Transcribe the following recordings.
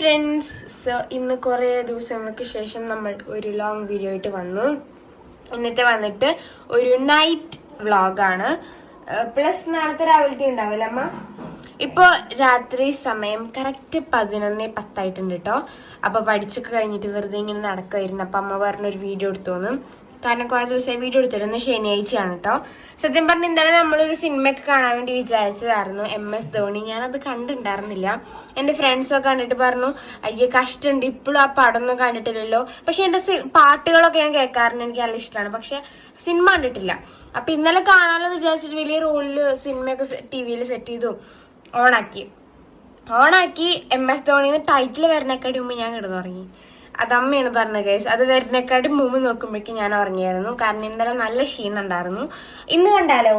Friends so ഇന്ന് കുറേ ദിവസങ്ങൾക്ക് ശേഷം നമ്മൾ ഒരു ലോങ് വീഡിയോ ആയിട്ട് വന്നു. ഇന്നത്തെ വന്നിട്ട് ഒരു നൈറ്റ് വ്ളോഗാണ് പ്ലസ് നാളത്തെ രാവിലത്തെ ഉണ്ടാവില്ല അമ്മ? ഇപ്പോൾ രാത്രി സമയം കറക്റ്റ് പതിനൊന്ന് പത്തായിട്ടുണ്ട് കേട്ടോ അപ്പോൾ പഠിച്ചൊക്കെ കഴിഞ്ഞിട്ട് വെറുതെ ഇങ്ങനെ നടക്കുമായിരുന്നു അപ്പം അമ്മ പറഞ്ഞൊരു വീഡിയോ എടുത്തോന്ന്. കാരണം കുറേ ദിവസമായി വീഡിയോ എടുത്തിരുന്നു ശനിയാഴ്ചയാണ് കേട്ടോ സത്യം പറഞ്ഞ ഇന്നലെ നമ്മളൊരു സിനിമയൊക്കെ കാണാൻ വേണ്ടി വിചാരിച്ചതായിരുന്നു. M S Dhoni. ഞാനത് കണ്ടിട്ടുണ്ടായിരുന്നില്ല. എന്റെ ഫ്രണ്ട്സൊക്കെ കണ്ടിട്ട് പറഞ്ഞു അയ്യോ കഷ്ടമുണ്ട്. ഇപ്പോഴും ആ പടം ഒന്നും കണ്ടിട്ടില്ലല്ലോ. പക്ഷെ എന്റെ പാട്ടുകളൊക്കെ ഞാൻ കേൾക്കാറുണ്ട്. എനിക്ക് നല്ല ഇഷ്ടമാണ്. പക്ഷെ സിനിമ കണ്ടിട്ടില്ല. അപ്പൊ ഇന്നലെ കാണാനുള്ള വിചാരിച്ചിട്ട് വലിയ റോളിൽ സിനിമയൊക്കെ ടി വിയിൽ സെറ്റ് ചെയ്തു. ഓണാക്കി. ഓണാക്കി എം എസ് ധോണിന്ന് ടൈറ്റിൽ വരുന്നേക്കാടി മുമ്പ് ഞാൻ കിടന്നുറങ്ങി. അത് അമ്മയാണ് പറഞ്ഞത് കേസ് അത് വരുന്നേക്കാട്ടി മുമ്പ് നോക്കുമ്പോഴേക്കും ഞാൻ ഉറങ്ങിയായിരുന്നു. കാരണം ഇന്നലെ നല്ല ക്ഷീണം ഉണ്ടായിരുന്നു. ഇന്ന് കണ്ടാലോ?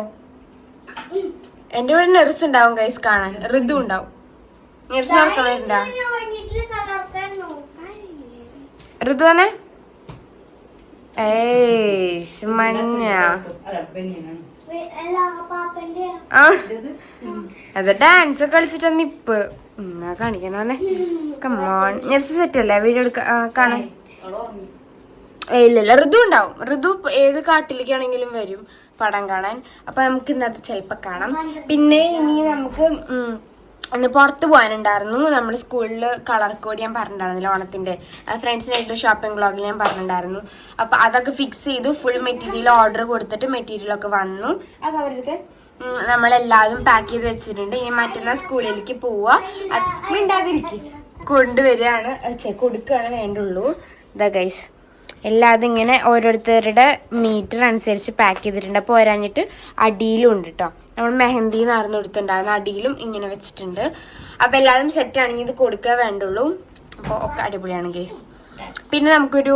എന്റെ കൂടെ നെറിസ് ഉണ്ടാവും കേസ് കാണാൻ. ഋതു ഉണ്ടാവും. നെറിസ് നടക്കണുണ്ടാ ഋതു തന്നെ? ഏയ് മഞ്ഞ. അത് ഡാൻസ് കളിച്ചിട്ട് നിപ്പ് എന്നാ കാണിക്കണോന്നെ കമ്മോൺ നെർസ് സെറ്റ് അല്ലേ? വീഡിയോ കാണാൻ ഏയ് ഇല്ല ഇല്ല. ഋതു ഉണ്ടാവും. ഋതു ഏത് കാട്ടിലേക്കാണെങ്കിലും വരും പടം കാണാൻ. അപ്പൊ നമുക്ക് ഇന്നത്തെ ചിലപ്പോ കാണാം. പിന്നെ ഇനി നമുക്ക് ഉം, ഒന്ന് പുറത്ത് പോകാനുണ്ടായിരുന്നു. നമ്മുടെ സ്കൂളിൽ കളർ കോഡ് ഞാൻ പറഞ്ഞിട്ടുണ്ടായിരുന്നില്ല ഓണത്തിന്റെ ഫ്രണ്ട്സിനായിട്ട് ഷോപ്പിംഗ് ബ്ലോഗിൽ ഞാൻ പറഞ്ഞിട്ടുണ്ടായിരുന്നു. അപ്പൊ അതൊക്കെ ഫിക്സ് ചെയ്തു. ഫുൾ മെറ്റീരിയൽ ഓർഡർ കൊടുത്തിട്ട് മെറ്റീരിയൽ ഒക്കെ വന്നു. അത് ഉം, നമ്മളെല്ലാവരും പാക്ക് ചെയ്ത് വെച്ചിട്ടുണ്ട്. ഇനി മറ്റന്നാൾ സ്കൂളിലേക്ക് പോവുക മിണ്ടാതിരിക്കും. കൊണ്ടുവരികയാണ്. ചെ കൊടുക്കുകയാണ് വേണ്ടുള്ളൂ. ദ ഗൈസ് എല്ലാതും ഇങ്ങനെ ഓരോരുത്തരുടെ മീറ്റർ അനുസരിച്ച് പാക്ക് ചെയ്തിട്ടുണ്ട്. അപ്പോൾ പോരാഞ്ഞിട്ട് അടിയിലും ഉണ്ട് കേട്ടോ നമ്മൾ മെഹന്തി നിറഞ്ഞു കൊടുത്തിട്ടുണ്ടായിരുന്നു. അടിയിലും ഇങ്ങനെ വെച്ചിട്ടുണ്ട്. അപ്പോൾ എല്ലാവരും സെറ്റ് ആണെങ്കിൽ ഇത് കൊടുക്കുക വേണ്ടുള്ളൂ. അപ്പോൾ ഒക്കെ അടിപൊളിയാണ് കേസ് പിന്നെ നമുക്കൊരു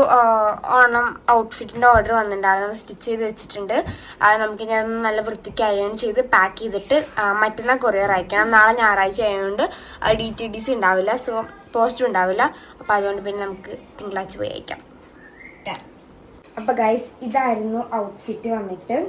ഓണം ഔട്ട്ഫിറ്റിന്റെ ഓർഡർ വന്നിട്ടുണ്ടായിരുന്നു. സ്റ്റിച്ച് ചെയ്ത് വെച്ചിട്ടുണ്ട്. അത് നമുക്ക് ഞാൻ നല്ല വൃത്തിക്ക് അയൺ ചെയ്ത് പാക്ക് ചെയ്തിട്ട് മറ്റന്നാൾ കൊറിയർ അയക്കണം. നാളെ ഞായറാഴ്ച ആയതുകൊണ്ട് ഡി ടി ഡി സി ഉണ്ടാവില്ല. സോ പോസ്റ്റ് ഉണ്ടാവില്ല. അപ്പോൾ അതുകൊണ്ട് പിന്നെ നമുക്ക് തിങ്കളാഴ്ച പോയി അയക്കാം. അപ്പൊ ഗൈസ് ഇതായിരുന്നു ഔട്ട്ഫിറ്റ് വന്നിട്ട്.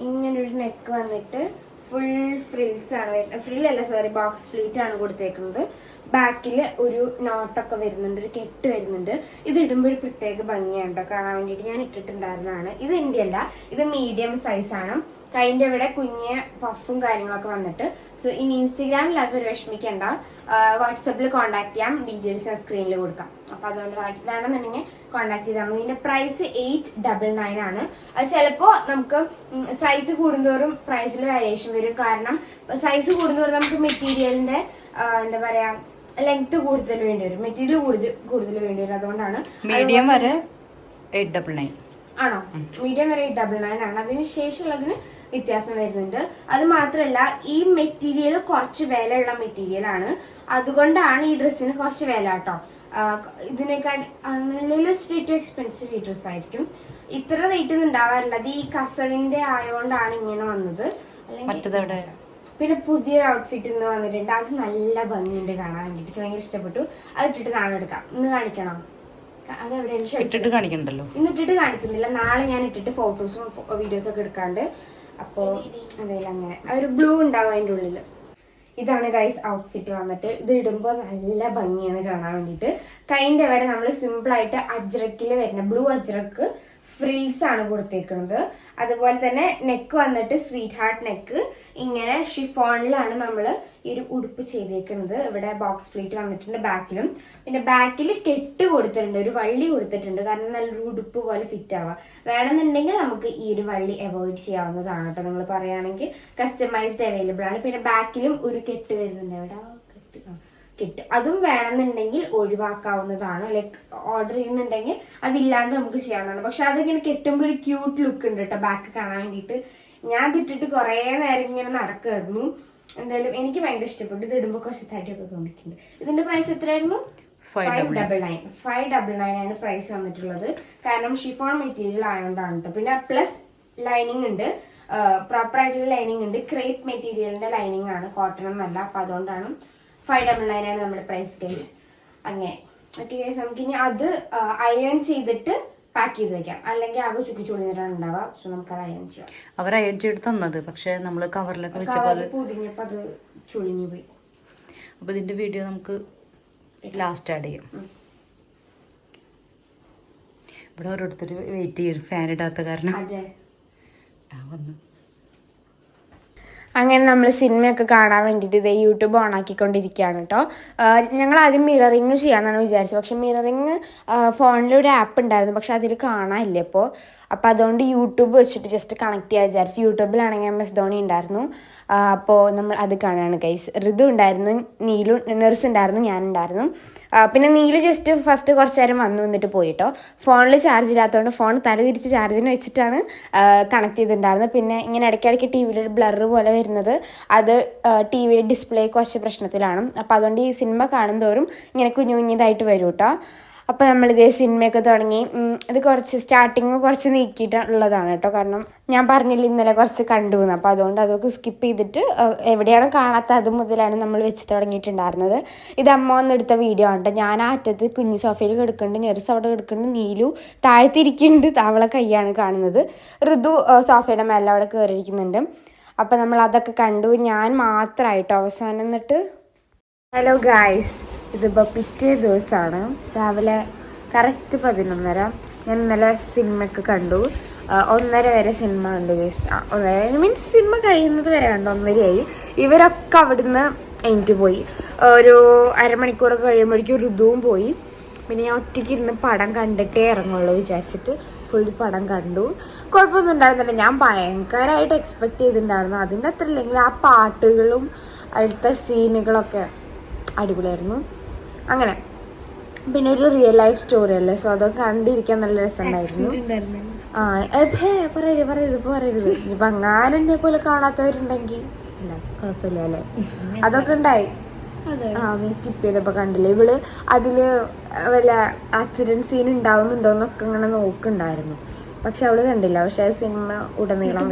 ഇങ്ങനൊരു നെക്ക് വന്നിട്ട് ഫുൾ ഫ്രിൽസ് ആണ്. വരുന്നത് ഫ്രിൽ അല്ല സോറി ബോക്സ് ഫ്ലീറ്റ് ആണ് കൊടുത്തേക്കുന്നത്. ബാക്കിൽ ഒരു നോട്ടൊക്കെ വരുന്നുണ്ട് ഒരു കെട്ട് വരുന്നുണ്ട്. ഇത് ഇടുമ്പോൾ ഒരു പ്രത്യേക ഭംഗിയാണ് കേട്ടോ കാണാൻ വേണ്ടിയിട്ട് ഞാൻ ഇട്ടിട്ടുണ്ടായിരുന്നതാണ്. ഇത് അല്ല ഇത് മീഡിയം സൈസ് ആണ്. കൈന്റെ ഇവിടെ കുഞ്ഞ് പഫും കാര്യങ്ങളൊക്കെ വന്നിട്ട്. സോ ഇനി ഇൻസ്റ്റഗ്രാമിൽ അതൊരു വിഷമിക്കേണ്ട. വാട്സപ്പിൽ കോൺടാക്ട് ചെയ്യാം. ഡീറ്റെയിൽസ് ഞാൻ സ്ക്രീനിൽ കൊടുക്കാം. അപ്പൊ അതുകൊണ്ട് വേണമെന്നുണ്ടെങ്കിൽ കോൺടാക്ട് ചെയ്താൽ മതി. ഇതിന്റെ പ്രൈസ് എയ്റ്റ് ഡബിൾ നയൻ ആണ്. അത് ചിലപ്പോൾ നമുക്ക് സൈസ് കൂടുന്തോറും പ്രൈസിൽ വേരിയേഷൻ വരും. കാരണം സൈസ് കൂടുന്തോറും നമുക്ക് മെറ്റീരിയലിന്റെ എന്താ പറയാ ലെങ്ത് കൂടുതൽ വേണ്ടി വരും. മെറ്റീരിയൽ കൂടുതൽ കൂടുതൽ വേണ്ടി വരും. അതുകൊണ്ടാണ്. മീഡിയം വരെ എയ്റ്റ് ഡബിൾ നയൻ ആണോ? മീഡിയം വരെ ഡബിൾ നയൻ ആണ്. അതിന് ശേഷമുള്ളതിന് വ്യത്യാസം വരുന്നുണ്ട്. അത് മാത്രമല്ല ഈ മെറ്റീരിയൽ കുറച്ച് വിലയുള്ള മെറ്റീരിയൽ ആണ്. അതുകൊണ്ടാണ് ഈ ഡ്രസ്സിന് കുറച്ച് വില കേട്ടോ. ഇതിനേക്കാൾ എക്സ്പെൻസീവ് ഈ ഡ്രസ് ആയിരിക്കും. ഇത്ര റേറ്റ് ഒന്നും ഉണ്ടാവാറില്ല. അത് ഈ കസവിന്റെ ആയതുകൊണ്ടാണ് ഇങ്ങനെ വന്നത്. അല്ലെങ്കിൽ പിന്നെ പുതിയൊരു ഔട്ട്ഫിറ്റ് ഇന്ന് വന്നിട്ടുണ്ട്. അത് നല്ല ഭംഗിയുണ്ട് കാണാൻ വേണ്ടി എനിക്ക് ഭയങ്കര ഇഷ്ടപ്പെട്ടു. അത് ഇട്ടിട്ട് നാളെ എടുക്കാം. ഇന്ന് കാണിക്കണം? ഇട്ടിട്ട് കാണിക്കണ്ടല്ലോ. ഇന്ന് ഇട്ടിട്ട് കാണിക്കുന്നില്ല. നാളെ ഞാൻ ഇട്ടിട്ട് ഫോട്ടോസും വീഡിയോസും ഒക്കെ എടുക്കാണ്ട് അപ്പോ അതെല്ലാം അങ്ങനെ. ഒരു ബ്ലൂ ഉണ്ടാവും അതിന്റെ ഉള്ളിൽ. ഇതാണ് ഗൈസ് ഔട്ട്ഫിറ്റ് വന്നിട്ട്. ഇത് ഇടുമ്പോൾ നല്ല ഭംഗിയാണ് കാണാൻ വേണ്ടിയിട്ട്. കൈന്റെ അവിടെ നമ്മൾ സിമ്പിൾ ആയിട്ട് അജ്രക്കിൽ വരുന്ന ബ്ലൂ അജ്രക്ക് ഫ്രിൽസ് ആണ് കൊടുത്തേക്കുന്നത് അതുപോലെ തന്നെ നെക്ക് വന്നിട്ട് സ്വീറ്റ് ഹാർട്ട് നെക്ക് ഇങ്ങനെ ഷിഫോണിലാണ് നമ്മൾ ഈ ഒരു ഉടുപ്പ് ചെയ്തേക്കുന്നത് ഇവിടെ ബോക്സ് പ്ലേറ്റ് വന്നിട്ടുണ്ട് ബാക്കിലും പിന്നെ ബാക്കിൽ കെട്ട് കൊടുത്തിട്ടുണ്ട് ഒരു വള്ളി കൊടുത്തിട്ടുണ്ട്. കാരണം നല്ലൊരു ഉടുപ്പ് പോലെ ഫിറ്റ് ആവാം. വേണമെന്നുണ്ടെങ്കിൽ നമുക്ക് ഈ ഒരു വള്ളി അവോയ്ഡ് ചെയ്യാവുന്നതാണ് കേട്ടോ നിങ്ങൾ പറയുകയാണെങ്കിൽ. കസ്റ്റമൈസ്ഡ് അവൈലബിൾ ആണ്. പിന്നെ ബാക്കിലും ഒരു കെട്ട് വരുന്നുണ്ട്. എവിടെ കെട്ട്? കെട്ട്. അതും വേണമെന്നുണ്ടെങ്കിൽ ഒഴിവാക്കാവുന്നതാണ്. ലൈക്ക് ഓർഡർ ചെയ്യുന്നുണ്ടെങ്കിൽ അതില്ലാണ്ട് നമുക്ക് ചെയ്യാവുന്നതാണ്. പക്ഷെ അതിങ്ങനെ കെട്ടുമ്പോൾ ഒരു ക്യൂട്ട് ലുക്ക് ഉണ്ട് കേട്ടോ ബാക്ക് കാണാൻ വേണ്ടിയിട്ട്. ഞാൻ ഇതിട്ടിട്ട് കുറേ നേരം ഇങ്ങനെ നടക്കുമായിരുന്നു എന്തായാലും എനിക്ക് ഭയങ്കര ഇഷ്ടപ്പെട്ടു. ഇത് ഇടുമ്പോൾ കുറച്ച് തടിയൊക്കെ തോന്നിയിട്ടുണ്ട്. ഇതിന്റെ പ്രൈസ് എത്രയായിരുന്നു? Five double nine five double nine ആണ് പ്രൈസ് വന്നിട്ടുള്ളത്. കാരണം ഷിഫോൺ മെറ്റീരിയൽ ആയതുകൊണ്ടാണ് കേട്ടോ പിന്നെ പ്ലസ് ലൈനിങ് ഉണ്ട്. പ്രോപ്പർ ആയിട്ടുള്ള ലൈനിങ് ഉണ്ട്. ക്രേപ്പ് മെറ്റീരിയലിന്റെ ലൈനിങ് ആണ്. കോട്ടൺ എന്നല്ല അപ്പൊ അതുകൊണ്ടാണ് ഫൈവ് ഡബിൾ നയൻ ആണ് നമ്മുടെ പ്രൈസ് കേസ് അങ്ങനെ ഓക്കെ കേസ് നമുക്കിനി അത് അയൺ ചെയ്തിട്ട് പാക്ക് ചെയ്ത് വെക്കാം. അല്ലെങ്കിൽ ആകെ ചുക്കി ചുളിഞ്ഞിട്ടാണ് ഉണ്ടാവുക. സോ നമുക്ക് അത് അയൺ ചെയ്യാം. അവർ അയൺ ചെയ്ത് തന്നത്. പക്ഷെ നമ്മൾ കവറിലൊക്കെ വെച്ചപ്പോൾ അത് അത് ചുളിഞ്ഞു പോയി. അപ്പൊ ഇതിന്റെ വീഡിയോ നമുക്ക് ലാസ്റ്റ് ആഡ് ചെയ്യാം. ഇവിടെ ഓരോരുത്തർ വെയിറ്റ് ചെയ്യും. ഫാൻ ഇടാത്ത കാരണം. അതെ. ആ വന്നു. അങ്ങനെ നമ്മൾ സിനിമയൊക്കെ കാണാൻ വേണ്ടിയിട്ട് ഇതേ യൂട്യൂബ് ഓൺ ആക്കിക്കൊണ്ടിരിക്കുകയാണ് കേട്ടോ ഞങ്ങൾ ആദ്യം മിററിങ് ചെയ്യാമെന്നാണ് വിചാരിച്ചത്. പക്ഷെ മിററിങ് ഫോണിലൊരു ആപ്പ് ഉണ്ടായിരുന്നു. പക്ഷെ അതിൽ കാണാനില്ല ഇപ്പോൾ അപ്പോൾ അതുകൊണ്ട് യൂട്യൂബ് വെച്ചിട്ട് ജസ്റ്റ് കണക്ട് ചെയ്യാൻ വിചാരിച്ചു യൂട്യൂബിലാണെങ്കിൽ എം എസ് ധോണി ഉണ്ടായിരുന്നു. അപ്പോൾ നമ്മൾ അത് കാണുകയാണ് ഗൈസ് ഋതു ഉണ്ടായിരുന്നു നീലു നെർസ് ഉണ്ടായിരുന്നു ഞാനുണ്ടായിരുന്നു പിന്നെ നീലു ജസ്റ്റ് ഫസ്റ്റ് കുറച്ച് നേരം വന്നു നിന്നിട്ട് പോയിട്ടോ ഫോണിൽ ചാർജ് ഇല്ലാത്തതുകൊണ്ട് ഫോൺ തല തിരിച്ച് ചാർജിന് വെച്ചിട്ടാണ് കണക്ട് ചെയ്തിട്ടുണ്ടായിരുന്നത്. പിന്നെ ഇങ്ങനെ ഇടയ്ക്കിടയ്ക്ക് ടി വിയിൽ ഒരു ബ്ലർ പോലെ വരുന്നത്. അത് ടി വിയുടെ ഡിസ്പ്ലേ കുറച്ച് പ്രശ്നത്തിലാണ്. അപ്പോൾ അതുകൊണ്ട് ഈ സിനിമ കാണുന്തോറും ഇങ്ങനെ കുഞ്ഞു കുഞ്ഞിതായിട്ട് വരും കേട്ടോ അപ്പോൾ നമ്മളിതേ സിനിമയൊക്കെ തുടങ്ങി. ഇത് കുറച്ച് സ്റ്റാർട്ടിങ് കുറച്ച് നീക്കിയിട്ടുള്ളതാണ് കേട്ടോ. കാരണം ഞാൻ പറഞ്ഞില്ല ഇന്നലെ കുറച്ച് കണ്ടു എന്ന് അപ്പോൾ അതുകൊണ്ട് അതൊക്കെ സ്കിപ്പ് ചെയ്തിട്ട് എവിടെയാണ് കാണാത്ത അത് മുതലാണ് നമ്മൾ വെച്ച് തുടങ്ങിയിട്ടുണ്ടായിരുന്നത്. ഇത് അമ്മ വന്നെടുത്ത വീഡിയോ ആണ് കേട്ടോ. ഞാൻ അറ്റത്ത് കുഞ്ഞു സോഫയിൽ കിടക്കുന്നുണ്ട് നെർസ് അവിടെ കിടക്കുന്നുണ്ട് നീലു താഴത്തിരിക്കുന്നുണ്ട് അവളെ കൈയാണ് കാണുന്നത്. ഋതു സോഫയുടെ മേലെ അവിടെ കയറിയിരിക്കുന്നുണ്ട് അപ്പോൾ നമ്മൾ അതൊക്കെ കണ്ടു. ഞാൻ മാത്രമായിട്ടോ അവസാനം എന്നിട്ട്. ഹലോ ഗായ്സ് ഇതിപ്പോൾ പിറ്റേ ദിവസമാണ് രാവിലെ കറക്റ്റ് പതിനൊന്നര. ഞാൻ ഇന്നലെ സിനിമയൊക്കെ കണ്ടു. ഒന്നര വരെ സിനിമ കണ്ടു ഒന്നര മീൻസ് സിനിമ കഴിയുന്നത് വരെ കണ്ടു. ഒന്നരയായി. ഇവരൊക്കെ അവിടുന്ന് എനിക്ക് പോയി. ഒരു അരമണിക്കൂറൊക്കെ കഴിയുമ്പോഴേക്കും ഋതുവും പോയി. പിന്നെ ഞാൻ ഒറ്റയ്ക്ക് ഇരുന്ന് പടം കണ്ടിട്ടേ ഇറങ്ങുള്ളൂ വിചാരിച്ചിട്ട്. ഫുൾ പടം കണ്ടു. കുഴപ്പമൊന്നും ഉണ്ടായിരുന്നില്ല ഞാൻ ഭയങ്കരമായിട്ട് എക്സ്പെക്ട് ചെയ്തിട്ടുണ്ടായിരുന്നു. അതിന്റെ അത്ര ഇല്ലെങ്കിൽ ആ പാട്ടുകളും അടുത്ത സീനുകളൊക്കെ അടിപൊളിയായിരുന്നു. അങ്ങനെ. പിന്നെ ഒരു റിയൽ ലൈഫ് സ്റ്റോറി അല്ലേ? സോ അതൊക്കെ കണ്ടിരിക്കാൻ നല്ല രസമുണ്ടായിരുന്നു. ആ ഏ പറയരുത് പറയരുത് ഇപ്പൊ പറയരുത്. ഇനിയിപ്പൊ അങ്ങാനും പോലെ കാണാത്തവരുണ്ടെങ്കിൽ ഇല്ല കുഴപ്പമില്ല അല്ലേ? അതൊക്കെ ഉണ്ടായി. ആ നീ സ്കിപ്പ് ചെയ്തപ്പോ കണ്ടില്ലേ? ഇവൾ അതിൽ വല്ല ആക്സിഡന്റ് സീൻ ഉണ്ടാവുന്നുണ്ടോന്നൊക്കെ ഇങ്ങനെ നോക്കുന്നുണ്ടായിരുന്നു. പക്ഷെ അവൾ കണ്ടില്ല. പക്ഷെ ആ സിനിമ ഉടനീളം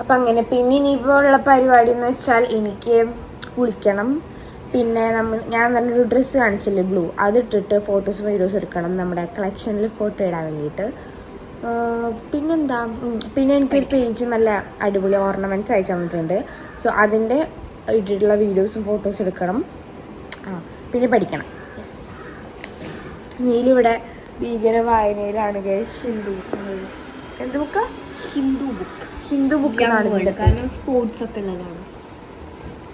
അപ്പൊ അങ്ങനെ പിന്നെ ഇനിയിപ്പോൾ ഉള്ള പരിപാടി എന്ന് വെച്ചാൽ എനിക്ക് കുളിക്കണം. പിന്നെ നമ്മൾ ഞാൻ നല്ലൊരു ഡ്രസ്സ് കാണിച്ചില്ലേ ബ്ലൂ അതിട്ടിട്ട് ഫോട്ടോസ് വീഡിയോസ് എടുക്കണം. നമ്മുടെ കളക്ഷനിൽ ഫോട്ടോ ഇടാൻ വേണ്ടിയിട്ട്. പിന്നെന്താ പിന്നെ എനിക്കൊരു പേജ് നല്ല അടിപൊളി ഓർണമെന്റ്സ് അയച്ചു തന്നിട്ടുണ്ട്. സോ അതിന്റെ ഇട്ടിട്ടുള്ള വീഡിയോസും ഫോട്ടോസും എടുക്കണം. ആ പിന്നെ പഠിക്കണം. യെസ് നീലിവിടെ ഭീകര വായനയിലാണ് ഹിന്ദു എന്ത് ബുക്കാ ഹിന്ദു ബുക്ക് ഹിന്ദു ബുക്കിലാണ് കാരണം സ്പോർട്സ് ഒക്കെ ഉള്ളതാണ്.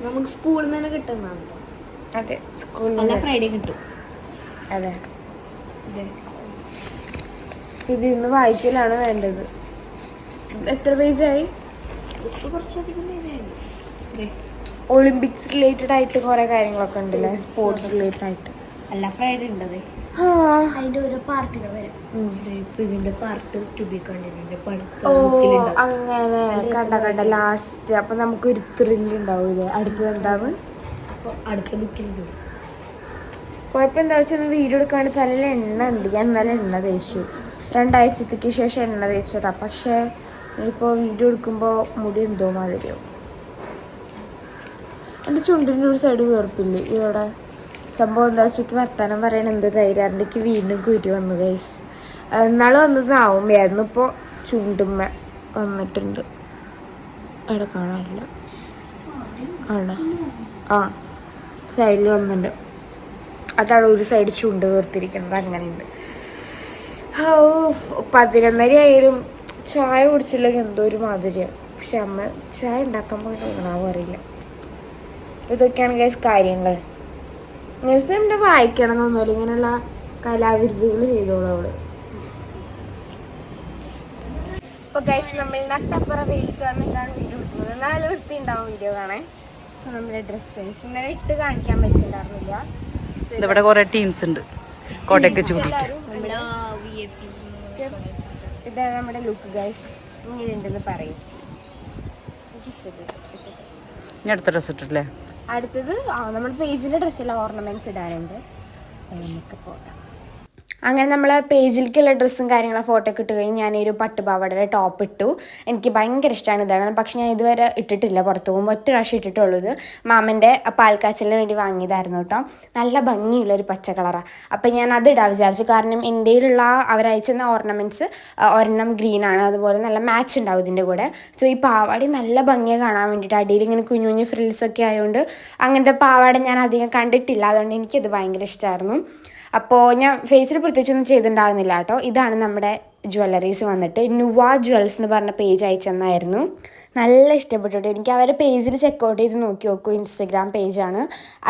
നമുക്ക് സ്കൂളിൽ നിന്ന് തന്നെ കിട്ടുന്നതാണ് അതെ സ്കൂളിൽ നിന്ന് ഫ്രൈഡേ കിട്ടും. അതെ. അതെ. ഇത് ഇന്ന് വായിക്കലാണ് വേണ്ടത്. എത്ര പേജായി. ഒളിമ്പിക്സ് റിലേറ്റഡ് ആയിട്ട് കുറെ കാര്യങ്ങളൊക്കെ ഉണ്ടല്ലേ സ്പോർട്സ് റിലേറ്റഡ് ആയിട്ട്. അല്ല ഫ്രൈഡേ ഉണ്ട് അതെ. ആ. അതിന്റെ ഓരോ പാർട്ടുകൾ വരും. ഇതിന്റെ പാർട്ട് ടു ബി കണ്ടിട്ടുണ്ട് ഓ അങ്ങനെ. കണ്ട കണ്ട. ലാസ്റ്റ് അപ്പൊ നമുക്കൊരു ത്രില്ല് ഉണ്ടാവൂലേ? അടുത്തത് എന്താണ് അടുത്ത ബുക്കിൽ കുഴപ്പമെന്താ കുഴപ്പം എന്താ വെച്ചാൽ വീഡിയോ എടുക്കാണ്ട് തലയിൽ എണ്ണ ഉണ്ട്. ഞാൻ നല്ല എണ്ണ തേച്ചു. രണ്ടാഴ്ചത്തേക്ക് ശേഷം എണ്ണ തേച്ചതാ. പക്ഷേ ഇപ്പോൾ വീഡിയോ എടുക്കുമ്പോൾ മുടി എന്തോ മാതിരിയോ. എന്റെ ചുണ്ടിന്റെ ഒരു സൈഡ് വേർപ്പില്ലേ? ഇവിടെ സംഭവം എന്താ വെച്ചാൽ വർത്താനം പറയണ എന്ത് ധൈര്യം വീണ്ടും കുരു വന്നു കൈസ് എന്നാൾ വന്നത് ആവുമ്പോയായിരുന്നു ഇപ്പോൾ ചുണ്ടുമ്മ വന്നിട്ടുണ്ട്. അവിടെ കാണാറില്ല ആണോ ആ സൈഡിൽ വന്നിട്ടുണ്ട്. അതാണ് ഒരു സൈഡ് ചുണ്ട് വീർത്തിരിക്കുന്നത്. അങ്ങനെയുണ്ട്. പതിനൊന്നര ആയാലും ചായ കുടിച്ചില്ലെങ്കിൽ എന്തോ ഒരു മാധുര്യം പക്ഷെ അമ്മ ചായ ഉണ്ടാക്കാൻ പോയിട്ടുണ്ടാവും അറിയില്ല. ഇതൊക്കെയാണ് ഗൈസ് കാര്യങ്ങൾ. നെൽസന്റെ വായിക്കണം എന്നൊന്നുമില്ല ഇങ്ങനെയുള്ള കലാവിരുദ്ധകൾ ചെയ്തോളൂ അവൾ. ഇപ്പൊ ഗൈസ് നമ്മൾ നട്ടപ്പുറ വെയിലത്ത് വന്നിട്ടാണ് വീഡിയോ എടുക്കുന്നത്. നല്ല വൃത്തി ഉണ്ടാവും വീഡിയോ കാണാൻ. സോ നമ്മുടെ ഡ്രസ് സെൻസ് ഇന്നലെ ഇട്ട് കാണിക്കാൻ പറ്റുന്നുണ്ടായിരുന്നില്ല So, ഇവിടെ കുറെ ടീംസ് ഉണ്ട്. കോട്ടയൊക്കെ ചൂടിയിട്ട് എല്ലാവരും ഇതാണ് നമ്മുടെ ലുക്ക് ഗൈസ് ഇങ്ങനെ ഉണ്ടെന്ന് പറയും. എനിക്ക് ഇഷ്ടപ്പെട്ടു. ഇനി അടുത്ത ഡ്രസ് ഇട്ടിട്ടില്ലേ? അടുത്തത് നമ്മുടെ പേജിന്റെ ഡ്രസ്സിലെ ഓർണമെന്റ്സ് ഇടാനുണ്ട്. നമുക്ക് പോകാം. അങ്ങനെ നമ്മൾ പേജിലേക്കുള്ള ഡ്രസ്സും കാര്യങ്ങളും ഫോട്ടോ ഒക്കെ ഇട്ട് കഴിഞ്ഞ് ഞാനൊരു പട്ടുപാവാടയുടെ ടോപ്പ് ഇട്ടു. എനിക്ക് ഭയങ്കര ഇഷ്ടമാണ് ഇതാണ് പക്ഷേ ഞാൻ ഇതുവരെ ഇട്ടിട്ടില്ല പുറത്തു പോകുമ്പോൾ. ഒറ്റ പ്രാവശ്യം ഇട്ടിട്ടുള്ളത് മാമന്റെ പാൽക്കാച്ചലിന് വേണ്ടി വാങ്ങിയതായിരുന്നു കേട്ടോ. നല്ല ഭംഗിയുള്ള ഒരു പച്ച കളറാണ് അപ്പം ഞാൻ അത് ഇടാൻ വിചാരിച്ചു. കാരണം എന്റെ കയ്യിലുള്ള അവരയച്ചുന്ന ഓർണമെന്റ്സ് ഒരെണ്ണം ഗ്രീനാണ് അതുപോലെ നല്ല മാച്ച് ഉണ്ടാവും ഇതിന്റെ കൂടെ. സോ ഈ പാവാടി നല്ല ഭംഗിയെ കാണാൻ വേണ്ടിയിട്ട്. അടിയിൽ ഇങ്ങനെ കുഞ്ഞു കുഞ്ഞു ഫ്രിൽസൊക്കെ ആയതുകൊണ്ട് അങ്ങനത്തെ പാവാട ഞാൻ അധികം കണ്ടിട്ടില്ല. അതുകൊണ്ട് എനിക്കത് ഭയങ്കര ഇഷ്ടമായിരുന്നു അപ്പോൾ ഞാൻ ഫേസിൽ പ്രത്യേകിച്ചൊന്നും ചെയ്തിട്ടുണ്ടായിരുന്നില്ല കേട്ടോ. ഇതാണ് നമ്മുടെ ജ്വല്ലറീസ് വന്നിട്ട്. നുവ ജ്വൽസ് എന്ന് പറഞ്ഞ പേജ് അയച്ചെന്നായിരുന്നു. നല്ല ഇഷ്ടപ്പെട്ടു കേട്ടോ. എനിക്ക് അവരുടെ പേജിൽ ചെക്കൗട്ട് ചെയ്ത് നോക്കി നോക്കൂ. ഇൻസ്റ്റഗ്രാം പേജാണ്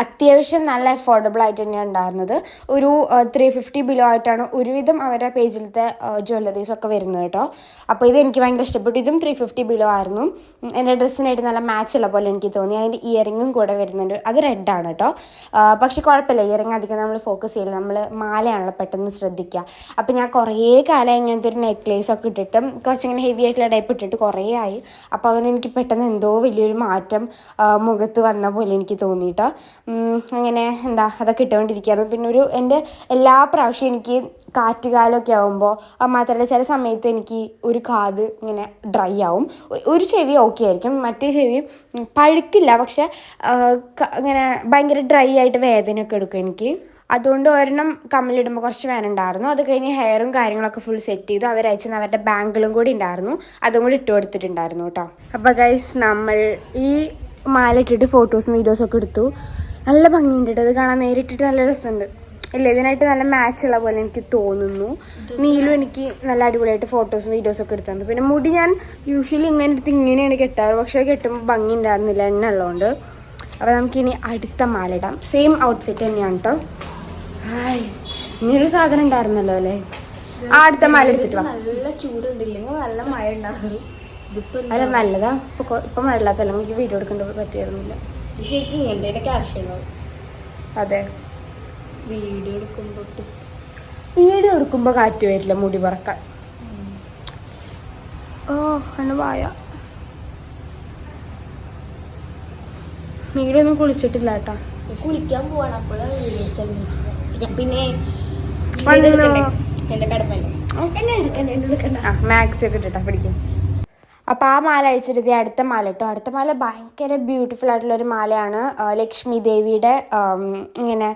അത്യാവശ്യം നല്ല അഫോർഡബിൾ ആയിട്ട് തന്നെയാണ് ഉണ്ടായിരുന്നത്. ഒരു ത്രീ ഫിഫ്റ്റി ബിലോ ആയിട്ടാണ് ഒരുവിധം അവരുടെ പേജിലത്തെ ജ്വല്ലറീസ് ഒക്കെ വരുന്നത് കേട്ടോ. അപ്പോൾ ഇത് എനിക്ക് ഭയങ്കര ഇഷ്ടപ്പെട്ടു. ഇതും ത്രീ ഫിഫ്റ്റി ബിലോ ആയിരുന്നു. എന്റെ ഡ്രസ്സിനായിട്ട് നല്ല മാച്ച് ഉള്ള പോലെ എനിക്ക് തോന്നി. അതിന്റെ ഇയറിങ്ങും കൂടെ വരുന്നുണ്ട്. അത് റെഡാണ് കേട്ടോ. പക്ഷെ കുഴപ്പമില്ല. ഇയറിങ് അധികം നമ്മൾ ഫോക്കസ് ചെയ്യില്ല. നമ്മൾ മാലയാണല്ലോ പെട്ടെന്ന് ശ്രദ്ധിക്കുക. അപ്പോൾ ഞാൻ കുറേ കാലം ഇങ്ങനത്തെ ഒരു നെക്ലേസ് ഒക്കെ ഇട്ടിട്ടും കുറച്ചിങ്ങനെ ഹെവി ആയിട്ടുള്ള ടൈപ്പ് ഇട്ടിട്ട് കുറേ ആയി. അപ്പോൾ അങ്ങനെ എനിക്ക് പെട്ടെന്ന് എന്തോ വലിയൊരു മാറ്റം മുഖത്ത് വന്ന പോലെ എനിക്ക് തോന്നിയിട്ടോ. അങ്ങനെ എന്താ അതൊക്കെ ഇട്ടുകൊണ്ടിരിക്കുകയാണ്. പിന്നെ ഒരു എന്റെ എല്ലാ പ്രാവശ്യവും എനിക്ക് കാറ്റുകാലമൊക്കെ ആകുമ്പോൾ മാത്രമല്ല ചില സമയത്ത് എനിക്ക് ഒരു കാത് ഇങ്ങനെ ഡ്രൈ ആവും. ഒരു ചെവി ഓക്കെ ആയിരിക്കും. മറ്റേ ചെവി പഴുക്കില്ല പക്ഷേ ഇങ്ങനെ ഭയങ്കര ഡ്രൈ ആയിട്ട് വേദനയൊക്കെ എടുക്കും എനിക്ക്. അതുകൊണ്ട് ഒരെണ്ണം കമ്മലിടുമ്പോൾ കുറച്ച് വേന ഉണ്ടായിരുന്നു. അത് കഴിഞ്ഞ് ഹെയറും കാര്യങ്ങളൊക്കെ ഫുൾ സെറ്റ് ചെയ്തു. അവരയച്ചെന്ന് അവരുടെ ബാങ്കിളും കൂടി ഉണ്ടായിരുന്നു. അതും കൂടി ഇട്ട് കൊടുത്തിട്ടുണ്ടായിരുന്നു കേട്ടോ അപ്പോൾ ഗൈസ് നമ്മൾ ഈ മാല ഇട്ടിട്ട് ഫോട്ടോസും വീഡിയോസും ഒക്കെ എടുത്തു. നല്ല ഭംഗിയുണ്ട് കേട്ടോ കാണാൻ നേരിട്ടിട്ട് നല്ല രസമുണ്ട്. ഇല്ല ഇതിനായിട്ട് നല്ല മാച്ച് ഉള്ള പോലെ എനിക്ക് തോന്നുന്നു. നീലും എനിക്ക് നല്ല അടിപൊളിയായിട്ട് ഫോട്ടോസും വീഡിയോസും ഒക്കെ എടുത്തു പിന്നെ മുടി ഞാൻ യൂഷ്വലി ഇങ്ങനെ എടുത്ത് ഇങ്ങനെയാണ് കെട്ടാറ്. പക്ഷേ കെട്ടുമ്പോൾ ഭംഗി ഉണ്ടായിരുന്നില്ല. എണ്ണ ഉള്ളതുകൊണ്ട്. അപ്പോൾ നമുക്കിനി അടുത്ത മാല ഇടാം. സെയിം ഔട്ട്ഫിറ്റ് തന്നെയാണ് കേട്ടോ ഇനിയൊരു സാധനം ഉണ്ടായിരുന്നല്ലോ അല്ലേ? അടുത്ത മാല എടുത്തിട്ട് നല്ല ചൂടുണ്ട്. ഇല്ലെങ്കിൽ നല്ല മഴ ഉണ്ടാകും അല്ല നല്ലതാ. ഇപ്പൊ ഇപ്പൊ മഴയില്ലാത്തല്ല നമുക്ക് വീഡിയോ എടുക്കേണ്ട പറ്റിയിരുന്നില്ല ശരിക്കും ഇങ്ങനത്തെ ഉണ്ടാവും അതെ. വീഡിയോ എടുക്കുമ്പോൾ വീഡിയോ എടുക്കുമ്പോൾ കാറ്റ് വരില്ല. മുടി പറക്കാൻ. ഓ കണ്ണു വായ. ഒന്നും കുളിച്ചിട്ടില്ല കേട്ടാ. കുളിക്കാൻ പോവാണ്. അപ്പോഴാണ് വീഡിയോ വിളിച്ചത് ഞാൻ പിന്നെ? എന്റെ കടമല്ലേ എന്നെ എടുക്കണ്ട എന്നെ എടുക്കണ്ട ആ മാക്സി ഒക്കെ ഇട്ടിട്ടാ പിടിക്കും. അപ്പോൾ ആ മാല അഴിച്ചിട്ട് അടുത്ത മാല കേട്ടോ അടുത്ത മാല ഭയങ്കര ബ്യൂട്ടിഫുൾ ആയിട്ടുള്ള ഒരു മാലയാണ്. ലക്ഷ്മി ദേവിയുടെ ഇങ്ങനെ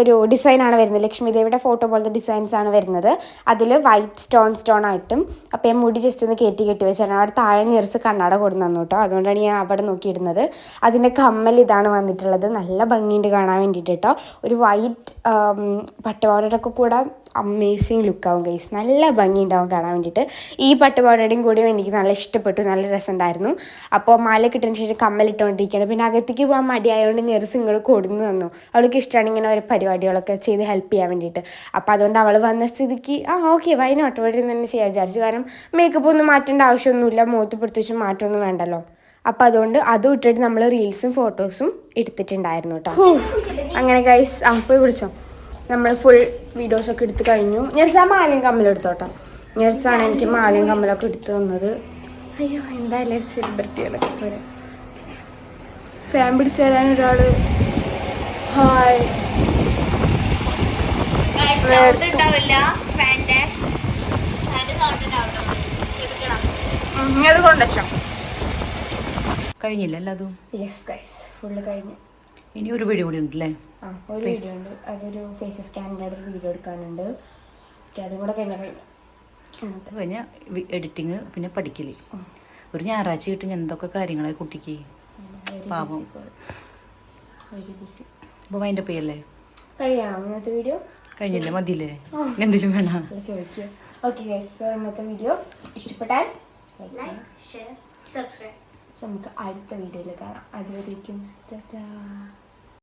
ഒരു ഡിസൈനാണ് വരുന്നത്. ലക്ഷ്മി ദേവിയുടെ ഫോട്ടോ പോലത്തെ ഡിസൈൻസ് ആണ് വരുന്നത്. അതിൽ വൈറ്റ് സ്റ്റോൺ സ്റ്റോൺ ആയിട്ടും അപ്പോൾ ഞാൻ മുടി ജസ്റ്റ് ഒന്ന് കയറ്റി കെട്ടി വെച്ചാണ്. അവിടെ താഴെ നിറച്ച് കണ്ണാട കൊടുന്നു തന്നു കേട്ടോ. അതുകൊണ്ടാണ് ഞാൻ അവിടെ നോക്കിയിടുന്നത്. അതിന്റെ കമ്മൽ ഇതാണ് വന്നിട്ടുള്ളത്. നല്ല ഭംഗിയുണ്ട് കാണാൻ വേണ്ടിയിട്ട് കേട്ടോ. ഒരു വൈറ്റ് പട്ടുപാവടൊക്കെ കൂടെ അമേസിങ് ലുക്കാവും ഗൈസ് നല്ല ഭംഗിയുണ്ടാവും കാണാൻ വേണ്ടിയിട്ട്. ഈ പട്ടുപാവടയുടെയും കൂടിയും എനിക്ക് നല്ല ഇഷ്ടപ്പെട്ടു നല്ല രസമുണ്ടായിരുന്നു. അപ്പോൾ മാല കിട്ടിയതിന് ശേഷം കമ്മലിട്ടുകൊണ്ടിരിക്കുകയാണ് പിന്നെ അകത്തേക്ക് പോകാൻ മടിയായതുകൊണ്ട് നേഴ്സ് ഇങ്ങോട്ട് കൊടുന്നു തന്നു. അവൾക്ക് ഇഷ്ടമാണ് ഇങ്ങനെ ഒരു പരിപാടികളൊക്കെ ചെയ്ത് ഹെൽപ്പ് ചെയ്യാൻ വേണ്ടിയിട്ട്. അപ്പോൾ അതുകൊണ്ട് അവൾ വന്ന സ്ഥിതിക്ക് ആ ഓക്കെ വൈനോട്ട് ഇവിടെ തന്നെ ചെയ്യാൻ വിചാരിച്ചു. കാരണം മേക്കപ്പ് ഒന്നും മാറ്റേണ്ട ആവശ്യമൊന്നുമില്ല. മുഖത്ത് പ്രത്യേകിച്ച് മാറ്റമൊന്നും വേണ്ടല്ലോ. അപ്പോൾ അതുകൊണ്ട് അതും ഇട്ടിട്ട് നമ്മൾ റീൽസും ഫോട്ടോസും എടുത്തിട്ടുണ്ടായിരുന്നു കേട്ടോ. അങ്ങനെ ഗൈസ് അപ്പോൾ വിളിച്ചോ നമ്മൾ ഫുൾ വീഡിയോസ് ഒക്കെ എടുത്ത് കഴിഞ്ഞു. ഞെർസ മാലയും കമ്മലും എടുത്തോട്ടോ. ഞെർസാണ് എനിക്ക് മാലയും കമ്മലൊക്കെ എടുത്തു തന്നത്. അയ്യോ എന്തായാലും സെലിബ്രിറ്റികളൊക്കെ പോലെ ഫാൻ പിടിച്ചു തരാൻ ഒരാൾ ഹായ് കഴിഞ്ഞില്ല അല്ല അതും യെസ് ഗൈസ് ഫുള്ള് കഴിഞ്ഞു. ഇനി ഒരു വീഡിയോ കൂടി ഉണ്ടല്ലേ? ആ ഒരു വീഡിയോ ഉണ്ട്. അതൊരു ഫേസ് സ്കാനിന്റെ ഒരു വീഡിയോ എടുക്കാനുണ്ട്. അതും കൂടെ കഴിഞ്ഞാൽ കഴിഞ്ഞു. അത് കഴിഞ്ഞാൽ എഡിറ്റിങ് പിന്നെ പഠിക്കൽ. ഒരു ഞായറാഴ്ച കിട്ടും എന്തൊക്കെ കാര്യങ്ങളെ കുട്ടിക്ക്? പാപം അപ്പൊ അതിന്റെ അപ്പോൾ അതിന്റെ പേയല്ലേ കഴിയണം ഇന്നത്തെ വീഡിയോ കഴിഞ്ഞില്ലേ മതിയില്ലേ? എന്തെങ്കിലും വേണം? ചോദിക്കുക ഓക്കെ സോ ഇന്നത്തെ വീഡിയോ ഇഷ്ടപ്പെട്ടാൽ ഷെയർ സബ്സ്ക്രൈബ് നമുക്ക് അടുത്ത വീഡിയോയിൽ കാണാം. അതുവരേക്കും ടാറ്റാ.